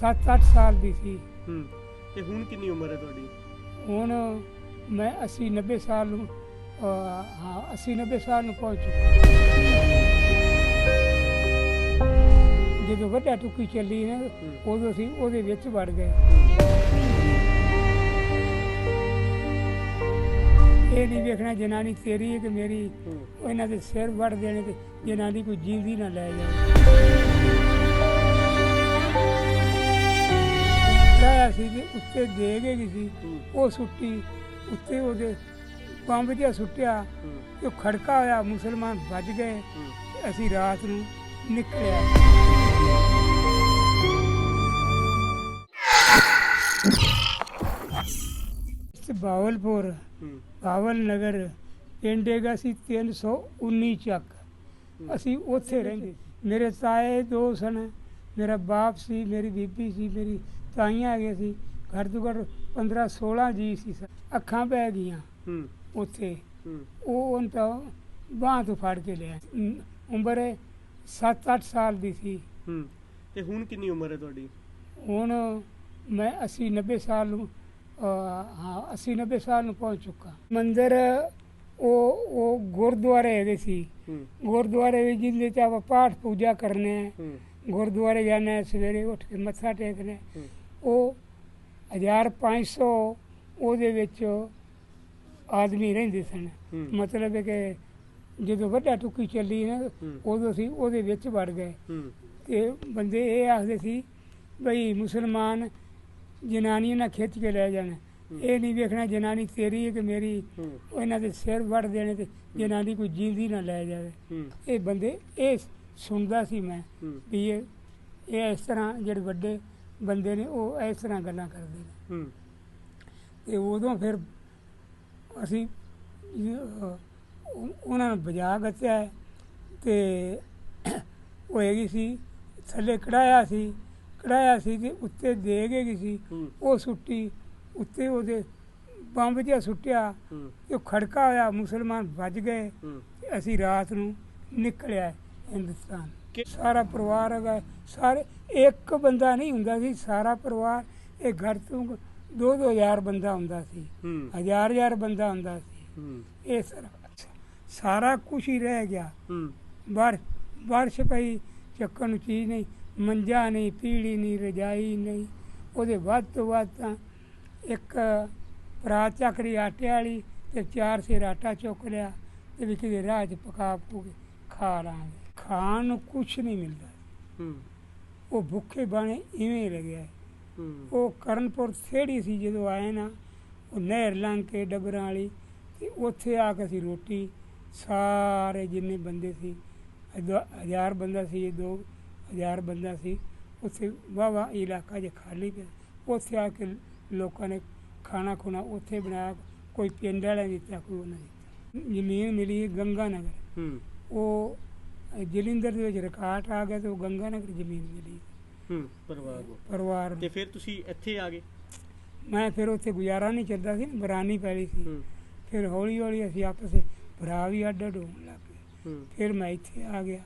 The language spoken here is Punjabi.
7-8 ਸਾਲ ਦੀ ਸੀ। ਹੂੰ ਤੇ ਹੁਣ ਕਿੰਨੀ ਉਮਰ ਹੈ ਤੁਹਾਡੀ? ਹੁਣ ਮੈਂ 80 90 ਸਾਲ ਨੂੰ ਅਹ, ਹਾਂ 80 90 ਸਾਲ ਨੂੰ ਪਹੁੰਚ ਚੁੱਕਾ। ਜਦੋਂ ਵੱਡਾ ਟੁੱਕੀ ਚੱਲੀ ਨਾ ਉਦੋਂ ਅਸੀਂ ਉਹਦੇ ਵਿੱਚ ਵੜ ਗਏ। ਇਹ ਨਹੀਂ ਵੇਖਣਾ ਜਨਾਨੀ ਤੇਰੀ ਹੈ ਕਿ ਮੇਰੀ ਹੂੰ। ਉਹ ਇਹਨਾਂ ਦੇ ਸਿਰ ਵੱਢ ਦੇਣੇ ਤੇ ਜਨਾਨੀ ਕੋਈ ਜੀਵਦੀ ਨਾ ਲੈ ਜਾਵੇ। ਲਾਇਆ ਸੀ ਤੇ ਉੱਤੇ ਦੇ ਗਈ ਸੀ ਉਹ ਸੁੱਟੀ ਉੱਤੇ ਉਹਦੇ ਬੰਬ ਜਿਹਾ ਸੁੱਟਿਆ ਤੇ ਉਹ ਖੜਕਾ ਹੋਇਆ ਮੁਸਲਮਾਨ ਭੱਜ ਗਏ ਅਸੀਂ ਰਾਤ ਨੂੰ ਨਿਕਲਿਆ ਇਸ ਬਾਵਲਪੁਰ ਬਾਵਲ ਨਗਰ ਪਿੰਡ ਹੈਗਾ ਸੀ 319 ਚੱਕ। ਅਸੀਂ ਉੱਥੇ ਰਹਿੰਦੇ ਸੀ। ਮੇਰੇ ਤਾਏ ਦੋ ਸਨ ਮੇਰਾ ਬਾਪ ਸੀ ਮੇਰੀ ਬੀਬੀ ਸੀ ਮੇਰੀ ਤਾਈਆਂ ਹੈਗੇ ਸੀ ਘੱਟ ਤੋਂ ਘੱਟ 15 16 ਜੀ ਸੀ ਸਰ। ਅੱਖਾਂ ਪੈ ਗਈਆਂ ਹੂੰ। ਉੱਥੇ। ਉਹ ਉਹਨਾਂ ਤੋਂ ਬਾਂਹ ਤੋਂ ਫੜ ਕੇ ਲਿਆ। ਉਮ- ਉਮਰ 7-8 ਸਾਲ ਦੀ ਸੀ। ਹੂੰ। ਤੇ ਹੁਣ ਕਿੰਨੀ ਉਮਰ ਹੈ ਤੁਹਾਡੀ? ਹੁਣ ਮੈਂ 80 90 ਸਾਲ ਨੂੰ ਹਾਂ 80 90 ਸਾਲ ਨੂੰ ਪਹੁੰਚ ਚੁੱਕਾ। ਮੰਦਿਰ ਉਹ ਉਹ ਗੁਰਦੁਆਰੇ ਹੈਗੇ ਸੀ। ਗੁਰਦੁਆਰੇ ਵਿੱਚ ਜਿੰਦੇ ਚ ਆਪਾਂ ਪਾਠ ਪੂਜਾ ਕਰਨੇ ਗੁਰਦੁਆਰੇ ਜਾਣਾ ਸਵੇਰੇ ਉੱਠ ਕੇ ਮੱਥਾ ਟੇਕਣਾ ਉਹ 1500 ਉਹਦੇ ਵਿੱਚ ਆਦਮੀ ਰਹਿੰਦੇ ਸਨ। ਮਤਲਬ ਕਿ ਜਦੋਂ ਵੱਡਾ ਟੁੱਕੀ ਚੱਲੀ ਨਾ। ਉਦੋਂ ਅਸੀਂ ਉਹਦੇ ਵਿੱਚ ਵੜ ਗਏ। ਤੇ ਬੰਦੇ ਇਹ ਆਖਦੇ ਸੀ ਬਈ ਮੁਸਲਮਾਨ ਜਨਾਨੀਆਂ ਨਾਲ ਖਿੱਚ ਕੇ ਲੈ ਜਾਣ। ਇਹ ਨਹੀਂ ਵੇਖਣਾ ਜਨਾਨੀ ਤੇਰੀ ਹੈ ਕਿ ਮੇਰੀ। ਇਹਨਾਂ ਦੇ ਸਿਰ ਵੱਢ ਦੇਣੇ ਤੇ ਜਨਾਨੀ ਕੋਈ ਜੀਵਦੀ ਨਾ ਲੈ ਜਾਵੇ। ਇਹ ਬੰਦੇ ਇਹ ਸੁਣਦਾ ਸੀ ਮੈਂ ਵੀ ਇਹ ਇਸ ਤਰ੍ਹਾਂ ਜਿਹੜੇ ਵੱਡੇ ਬੰਦੇ ਨੇ ਉਹ ਇਸ ਤਰ੍ਹਾਂ ਗੱਲਾਂ ਕਰਦੇ ਨੇ। ਹੂੰ। ਤੇ ਉਦੋਂ ਫਿਰ ਅਸੀਂ ਅਹ, ਉਹ- ਉਹਨਾਂ ਨੂੰ ਬਜਾ ਗੱਤਿਆ ਤੇ ਉਹ ਹੈਗੀ ਸੀ ਥੱਲੇ ਕੜਾਇਆ ਸੀ ਕੜਾਇਆ ਸੀ ਤੇ ਉੱਤੇ ਦੇ ਗਈ ਸੀ। ਹੂੰ। ਉਹ ਸੁੱਟੀ ਉੱਤੇ ਉਹਦੇ ਬੰਬ ਜਿਹਾ ਸੁੱਟਿਆ। ਹੂੰ। ਤੇ ਉਹ ਖੜਕਾ ਹੋਇਆ ਮੁਸਲਮਾਨ ਭੱਜ ਗਏ। ਹੂੰ। ਤੇ ਅਸੀਂ ਰਾਤ ਨੂੰ ਨਿਕਲਿਆ ਹਿੰਦੁਸਤਾਨ। ਕਿ- ਸਾਰਾ ਪਰਿਵਾਰ ਹੈਗਾ। ਸਾਰੇ ਇੱਕ ਬੰਦਾ ਨਹੀਂ ਹੁੰਦਾ ਸੀ ਸਾਰਾ ਪਰਿਵਾਰ ਇਹ ਘਰ ਤੋਂ ਦੋ ਦੋ ਹਜ਼ਾਰ ਬੰਦਾ ਹੁੰਦਾ ਸੀ। ਹਜ਼ਾਰ ਹਜ਼ਾਰ ਬੰਦਾ ਹੁੰਦਾ ਸੀ। ਇਹ ਸਾਰਾ ਸਾਰਾ ਕੁਛ ਹੀ ਰਹਿ ਗਿਆ। ਬਾਰ ਬਾਰਿਸ਼ ਪਈ ਚੱਕਣ ਨੂੰ ਚੀਜ਼ ਨਹੀਂ ਮੰਜਾ ਨਹੀਂ ਪੀੜੀ ਨਹੀਂ ਰਜਾਈ ਨਹੀਂ। ਉਹਦੇ ਵੱਧ ਤੋਂ ਵੱਧ ਤਾਂ ਇੱਕ ਪਰਾਤ ਚੱਕਰੀ ਆਟੇ ਵਾਲੀ ਤੇ ਚਾਰ ਸਿਰ ਆਟਾ ਚੁੱਕ ਲਿਆ ਤੇ ਵੀ ਕਿਤੇ ਰਾਹ 'ਚ ਪਕਾ ਪੂ ਕੇ ਖਾ ਲਾਂਗੇ। ਖਾਣ ਨੂੰ ਕੁਛ ਨਹੀਂ ਮਿਲਦਾ। ਹੂੰ। ਉਹ ਭੁੱਖੇ ਬਾਣੇ ਇਵੇਂ ਲੱਗਿਆ ਹੂੰ। ਉਹ ਕਰਨਪੁਰ ਥੇੜੀ ਸੀ ਜਦੋਂ ਆਏ ਨਾ ਉਹ ਨਹਿਰ ਲੰਘ ਕੇ ਡਬਰਾਂ ਵਾਲੀ ਤੇ ਉੱਥੇ ਆ ਕੇ ਅਸੀਂ ਰੋਟੀ ਸਾਰੇ ਜਿੰਨੇ ਬੰਦੇ ਸੀ ਹਜ਼ਾ- ਹਜ਼ਾਰ ਬੰਦਾ ਸੀ ਦੋ ਹਜ਼ਾਰ ਬੰਦਾ ਸੀ ਉੱਥੇ ਵਾਵਾ ਇਲਾਕਾ ਜੇ ਖਾਲੀ ਪਿਆ। ਉੱਥੇ ਆ ਕੇ ਲੋਕਾਂ ਨੇ ਖਾਣਾ ਖੁਣਾ ਉੱਥੇ ਬਣਾਇਆ ਕੋਈ ਪਿੰਡ ਵਾਲਿਆਂ ਨੇ ਦਿੱਤਾ ਕੋਈ ਉਹਨਾਂ ਨੇ। ਜ਼ਮੀਨ ਮਿਲੀ ਗੰਗਾ ਨਗਰ। ਹੂੰ। ਉਹ ਜਲਿੰਦਰ ਦੇ ਵਿੱਚ ਰਿਕਾਰਡ ਆ ਗਿਆ ਤੇ ਉਹ ਗੰਗਾ ਨਗਰ ਜ਼ਮੀਨ ਮਿਲੀ ਹੂੰ ਪਰਿਵਾਰ ਨੂੰ। ਪਰਿਵਾਰ ਨੂੰ। ਤੇ ਫਿਰ ਤੁਸੀਂ ਇੱਥੇ ਆ ਗਏ? ਮੈਂ ਫਿਰ ਉੱਥੇ ਗੁਜ਼ਾਰਾ ਨਹੀਂ ਚੱਲਦਾ ਸੀ ਬਰਾਨੀ ਪੈਲੀ ਸੀ। ਹੂੰ। ਫਿਰ ਹੌਲੀ ਹੌਲੀ ਅਸੀਂ ਆਪਸ ਵਿੱਚ ਭਰਾ ਵੀ ਅੱਡ ਅੱਡ ਹੋਣ ਲੱਗ ਗਏ। ਹੂੰ। ਫਿਰ ਮੈਂ ਇੱਥੇ ਆ ਗਿਆ।